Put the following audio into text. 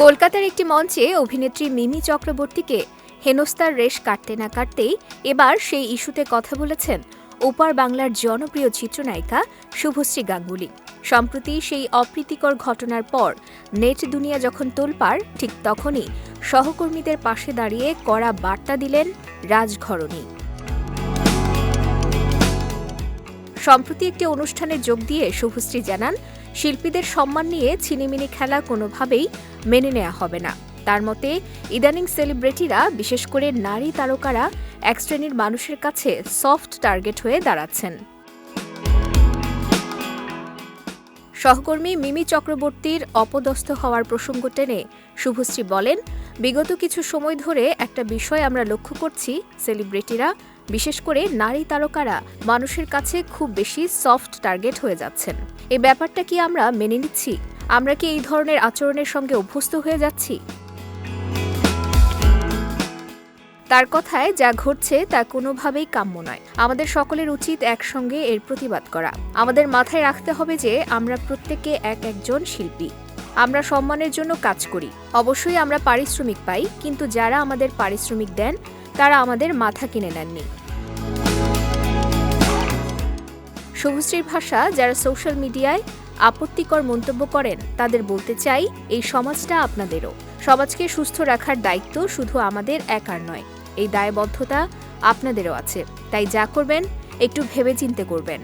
কলকাতার একটি মঞ্চে অভিনেত্রী মিমি চক্রবর্তীকে হেনস্তার রেশ কাটতে না কাটতেই এবার সেই ইস্যুতে কথা বলেছেন ওপার বাংলার জনপ্রিয় চিত্রনায়িকা শুভশ্রী গাঙ্গুলি। সম্প্রতি সেই অপ্রীতিকর ঘটনার পর নেট দুনিয়া যখন তোলপাড়, ঠিক তখনই সহকর্মীদের পাশে দাঁড়িয়ে কড়া বার্তা দিলেন রাজঘরণী। সম্প্রতি একটি অনুষ্ঠানে যোগ দিয়ে শুভশ্রী জানান, শিল্পীদের সম্মান নিয়ে ছিনিমিনি খেলা কোনোভাবেই মেনে নেওয়া হবে না। তার মতে, ইদানিং সেলিব্রিটিরা, বিশেষ করে নারী তারকারা, এক শ্রেণির মানুষের কাছে সফট টার্গেট হয়ে দাঁড়াচ্ছেন। সহকর্মী মিমি চক্রবর্তীর অপদস্থ হওয়ার প্রসঙ্গ টেনে শুভশ্রী বলেন, বিগত কিছু সময় ধরে একটা বিষয় আমরা লক্ষ্য করছি, সেলিব্রিটিরা বিশেষ করে নারী তারকারা মানুষের কাছে খুব বেশি সফট টার্গেট হয়ে যাচ্ছেন। এই ব্যাপারটা কি আমরা মেনে নিচ্ছি? আমরা কি এই ধরনের আচরণের সঙ্গে অভ্যস্ত হয়ে যাচ্ছি? তার কথায় যা ঘটছে তা কোনোভাবেই কাম্য নয়। আমাদের সকলের উচিত একসঙ্গে এর প্রতিবাদ করা। আমাদের মাথায় রাখতে হবে যে আমরা প্রত্যেকে এক একজন শিল্পী। আমরা সম্মানের জন্য কাজ করি। অবশ্যই আমরা পারিশ্রমিক পাই, কিন্তু যারা আমাদের পারিশ্রমিক দেন, তারা আমাদের মাথা কিনে নেননি। শুভশ্রীর ভাষা যারা সোশ্যাল মিডিয়ায় আপত্তিকর মন্তব্য করেন, তাদের বলতে চাই এই সমাজটা আপনাদেরও। সমাজকে সুস্থ রাখার দায়িত্ব শুধু আমাদের একার নয়, এই দায়বদ্ধতা আপনাদেরও আছে। তাই যা করবেন, একটু ভেবেচিন্তে করবেন।